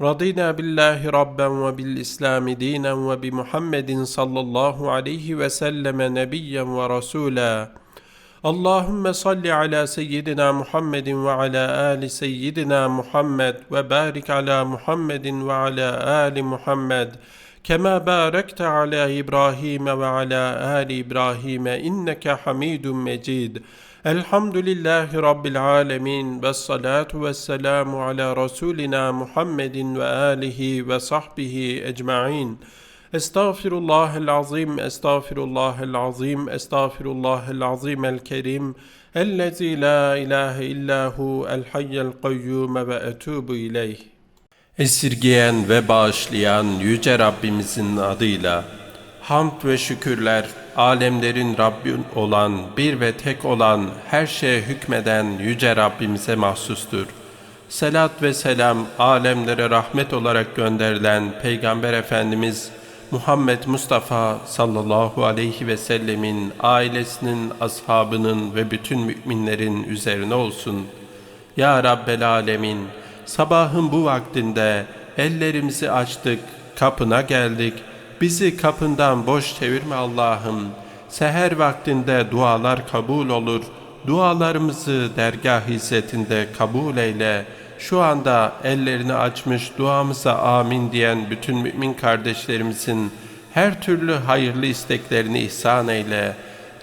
رضينا بالله ربا وبالإسلام دينا وبمحمد صلى الله عليه وسلم نبيا ورسولا. اللهم صل على سيدنا محمد وعلى آل سيدنا محمد وبارك على محمد وعلى آل محمد كما باركت على إبراهيم وعلى آل إبراهيم إنك حميد مجيد. Elhamdülillahi Rabbil alemin ve salatu ve selamu ala Resulina Muhammedin ve alihi ve sahbihi ecma'in. Estağfirullahel azim, estağfirullahel azim, estağfirullahel azim el kerim. Ellezî la ilahe illahu el hayyel kayyume ve etûbu ileyh. Esirgeyen ve bağışlayan Yüce Rabbimizin adıyla hamd ve şükürler alemlerin Rabbi olan, bir ve tek olan, her şeye hükmeden Yüce Rabbimize mahsustur. Selat ve selam alemlere rahmet olarak gönderilen Peygamber Efendimiz Muhammed Mustafa sallallahu aleyhi ve sellemin ailesinin, ashabının ve bütün müminlerin üzerine olsun. Ya Rabbel Alemin, sabahın bu vaktinde ellerimizi açtık, kapına geldik. Bizi kapından boş çevirme Allah'ım. Seher vaktinde dualar kabul olur. Dualarımızı dergah hizmetinde kabul eyle. Şu anda ellerini açmış duamıza amin diyen bütün mümin kardeşlerimizin her türlü hayırlı isteklerini ihsan eyle.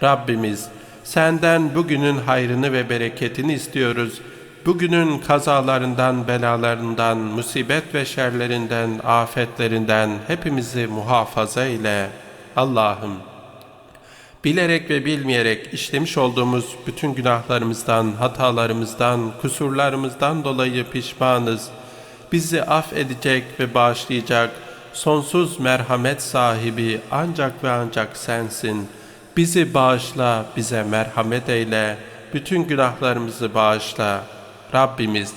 Rabbimiz senden bugünün hayrını ve bereketini istiyoruz. Bugünün kazalarından, belalarından, musibet ve şerlerinden, afetlerinden hepimizi muhafaza ile. Allah'ım, bilerek ve bilmeyerek işlemiş olduğumuz bütün günahlarımızdan, hatalarımızdan, kusurlarımızdan dolayı pişmanız. Bizi affedecek ve bağışlayacak sonsuz merhamet sahibi ancak ve ancak sensin. Bizi bağışla, bize merhamet eyle, bütün günahlarımızı bağışla. Rabbimiz,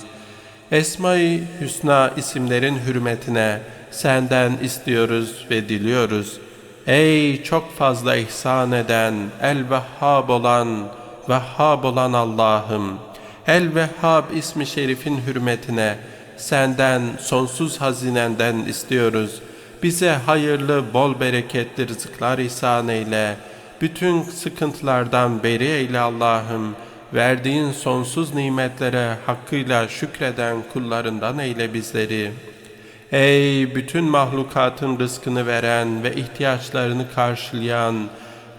Esma-i Hüsna isimlerin hürmetine senden istiyoruz ve diliyoruz. Ey çok fazla ihsan eden, el-Vehhab olan, Vehhab olan Allah'ım, El-Vehhab ismi şerifin hürmetine senden sonsuz hazinenden istiyoruz. Bize hayırlı, bol bereketli rızıklar ihsan eyle. Bütün sıkıntılardan beri eyle Allah'ım. Verdiğin sonsuz nimetlere hakkıyla şükreden kullarından eyle bizleri. Ey bütün mahlukatın rızkını veren ve ihtiyaçlarını karşılayan,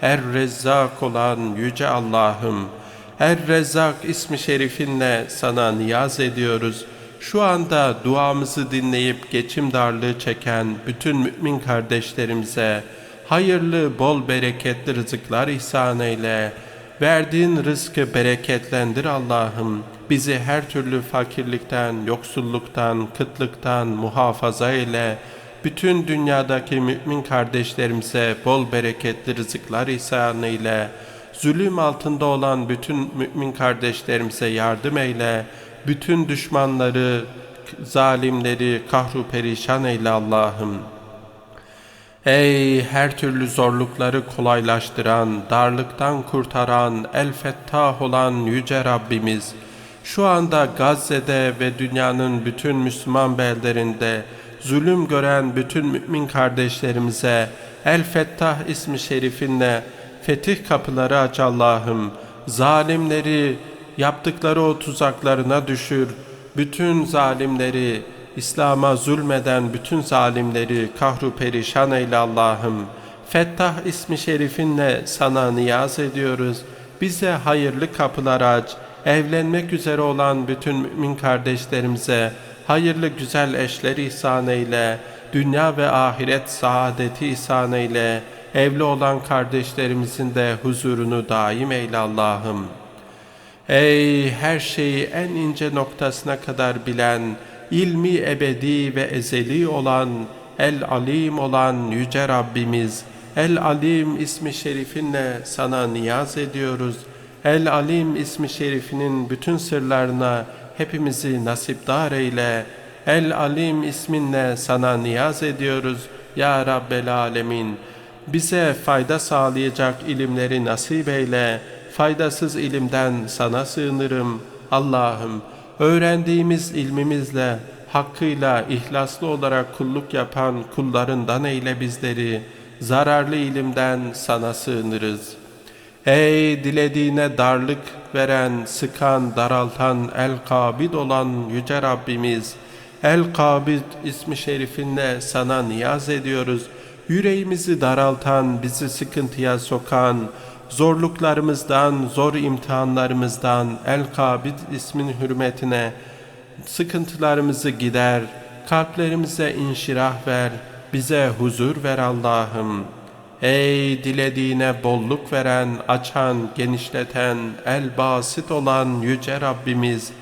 Er Rezzak olan Yüce Allah'ım, Er Rezzak ismi şerifinle sana niyaz ediyoruz. Şu anda duamızı dinleyip geçim darlığı çeken bütün mümin kardeşlerimize hayırlı, bol bereketli rızıklar ihsan eyle. Verdiğin rızkı bereketlendir Allah'ım. Bizi her türlü fakirlikten, yoksulluktan, kıtlıktan muhafaza eyle. Bütün dünyadaki mümin kardeşlerimize bol bereketli rızıklar ihsan eyle. Zulüm altında olan bütün mümin kardeşlerimize yardım eyle. Bütün düşmanları, zalimleri kahru perişan eyle Allah'ım. Ey her türlü zorlukları kolaylaştıran, darlıktan kurtaran, el fettah olan Yüce Rabbimiz, şu anda Gazze'de ve dünyanın bütün Müslüman beldelerinde zulüm gören bütün mümin kardeşlerimize El Fettah ismi şerifinle fetih kapıları aç Allah'ım. Zalimleri yaptıkları o tuzaklarına düşür. Bütün zalimleri, İslam'a zulmeden bütün zalimleri kahru perişan eyle Allah'ım. Fettah ismi şerifinle sana niyaz ediyoruz. Bize hayırlı kapılar aç. Evlenmek üzere olan bütün mümin kardeşlerimize hayırlı güzel eşler ihsan eyle. Dünya ve ahiret saadeti ihsan eyle. Evli olan kardeşlerimizin de huzurunu daim eyle Allah'ım. Ey her şeyi en ince noktasına kadar bilen, ilmi ebedi ve ezeli olan, el alim olan Yüce Rabbimiz, El Alim ismi şerifinle sana niyaz ediyoruz. El Alim ismi şerifinin bütün sırlarına hepimizi nasipdar eyle. El Alim isminle sana niyaz ediyoruz. Ya Rabbel Alemin. Bize fayda sağlayacak ilimleri nasip eyle. Faydasız ilimden sana sığınırım. Allah'ım öğrendiğimiz ilmimizle hakkıyla ihlaslı olarak kulluk yapan kullarından eyle bizleri. Zararlı ilimden sana sığınırız. Ey dilediğine darlık veren, sıkan, daraltan, el-kabid olan Yüce Rabbimiz, El-Kabid ismi şerifinle sana niyaz ediyoruz. Yüreğimizi daraltan, bizi sıkıntıya sokan, zorluklarımızdan, zor imtihanlarımızdan El-Kabid ismin hürmetine sıkıntılarımızı gider, kalplerimize inşirah ver, bize huzur ver Allah'ım. Ey dilediğine bolluk veren, açan, genişleten, el basit olan Yüce Rabbimiz,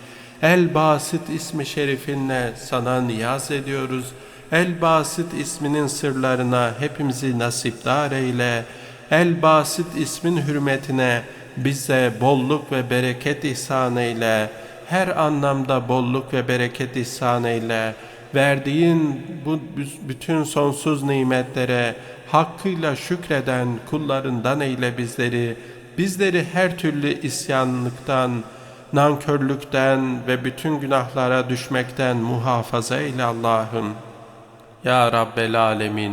El Basit ismi şerifinle sana niyaz ediyoruz. El Basit isminin sırlarına hepimizi nasipdar eyle. El Basit ismin hürmetine bize bolluk ve bereket ihsan eyle. Her anlamda bolluk ve bereket ihsan eyle. Verdiğin bu bütün sonsuz nimetlere hakkıyla şükreden kullarından eyle bizleri. Bizleri her türlü isyanlıktan, nankörlükten ve bütün günahlara düşmekten muhafaza eyle Allah'ım. Ya Rabbel Alemin,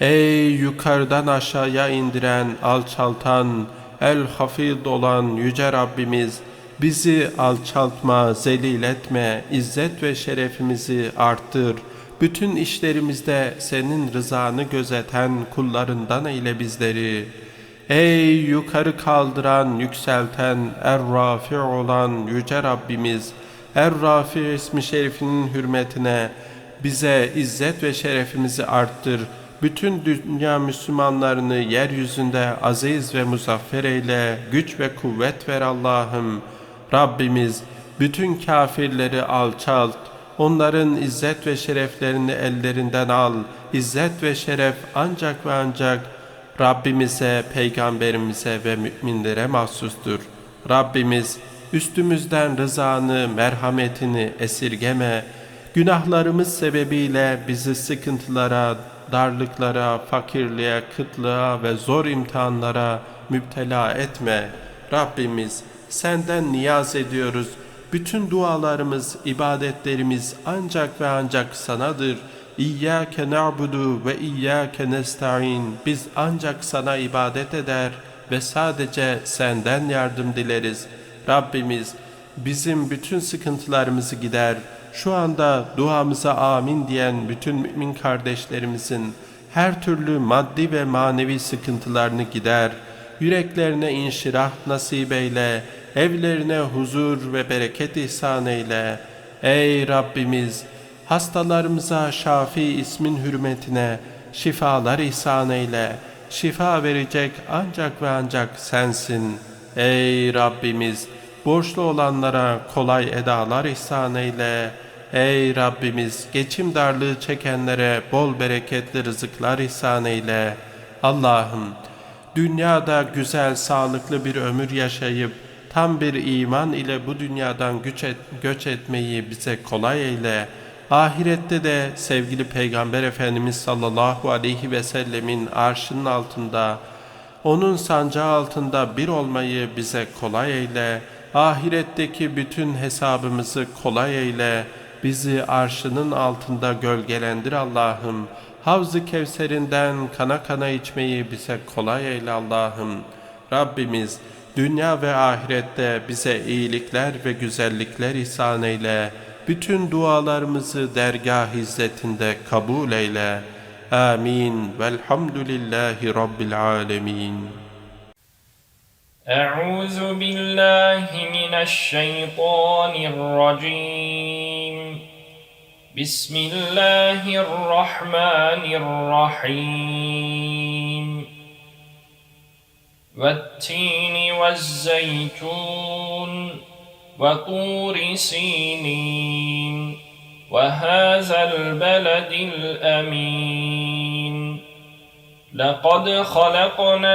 ey yukarıdan aşağıya indiren, alçaltan, el hafid olan Yüce Rabbimiz, bizi alçaltma, zelil etme, izzet ve şerefimizi arttır. Bütün işlerimizde senin rızanı gözeten kullarından eyle bizleri.'' Ey yukarı kaldıran, yükselten, Er-Rafi olan Yüce Rabbimiz, Er-Rafi ismi şerifinin hürmetine bize izzet ve şerefimizi arttır. Bütün dünya Müslümanlarını yeryüzünde aziz ve muzaffer eyle, güç ve kuvvet ver Allah'ım. Rabbimiz bütün kafirleri alçalt, onların izzet ve şereflerini ellerinden al. İzzet ve şeref ancak ve ancak Rabbimize, peygamberimize ve müminlere mahsustur. Rabbimiz üstümüzden rızanı, merhametini esirgeme, günahlarımız sebebiyle bizi sıkıntılara, darlıklara, fakirliğe, kıtlığa ve zor imtihanlara müptela etme. Rabbimiz senden niyaz ediyoruz. Bütün dualarımız, ibadetlerimiz ancak ve ancak sanadır.'' İyyâke na'budu ve iyyâke nesta'in. Biz ancak sana ibadet eder ve sadece senden yardım dileriz. Rabbimiz bizim bütün sıkıntılarımızı gider. Şu anda duamıza amin diyen bütün mümin kardeşlerimizin her türlü maddi ve manevi sıkıntılarını gider. Yüreklerine inşirah nasip eyle, evlerine huzur ve bereket ihsan eyle. Ey Rabbimiz! hastalarımıza Şafi ismin hürmetine şifalar ihsan eyle. Şifa verecek ancak ve ancak sensin. Ey Rabbimiz! Borçlu olanlara kolay edalar ihsan eyle. Ey Rabbimiz! Geçim darlığı çekenlere bol bereketli rızıklar ihsan eyle. Allah'ım! Dünyada güzel, sağlıklı bir ömür yaşayıp, tam bir iman ile bu dünyadan güç et, göç etmeyi bize kolay eyle.'' Ahirette de sevgili Peygamber Efendimiz sallallahu aleyhi ve sellemin arşının altında, onun sancağı altında bir olmayı bize kolay eyle. Ahiretteki bütün hesabımızı kolay eyle. Bizi arşının altında gölgelendir Allah'ım. Havz-ı Kevser'inden kana kana içmeyi bize kolay eyle Allah'ım. Rabbimiz dünya ve ahirette bize iyilikler ve güzellikler ihsan eyle bütün dualarımızı dergah hizmetinde kabul eyle. Amin. Velhamdülillahi Rabbil alemin. أعوذ بالله من الشيطان الرجيم. بسم الله الرحمن الرحيم. والتين والزيتون وطور سينين وهذا البلد الأمين. لقد خلقنا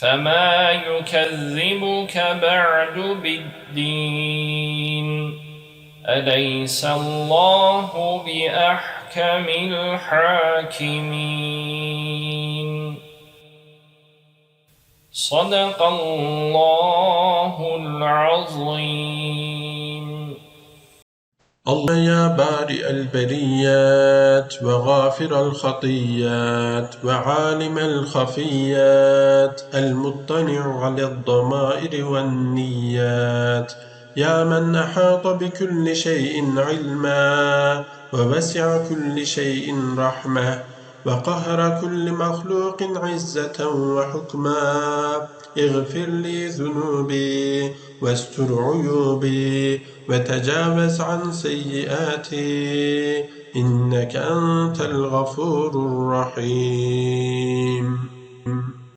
فما يكذبك بعد بالدين أليس الله بأحكم الحاكمين صدق الله العظيم الله يا بارئ البريات وغافر الخطيات وعالم الخفيات المطلع على الضمائر والنيات يا من أحاط بكل شيء علما ووسع كل شيء رحمة وقهر كل مخلوق عزة وحكما اغفر لي ذنوبي واستر عيوبي وتجاوز عن سيئاتي إنك أنت الغفور الرحيم.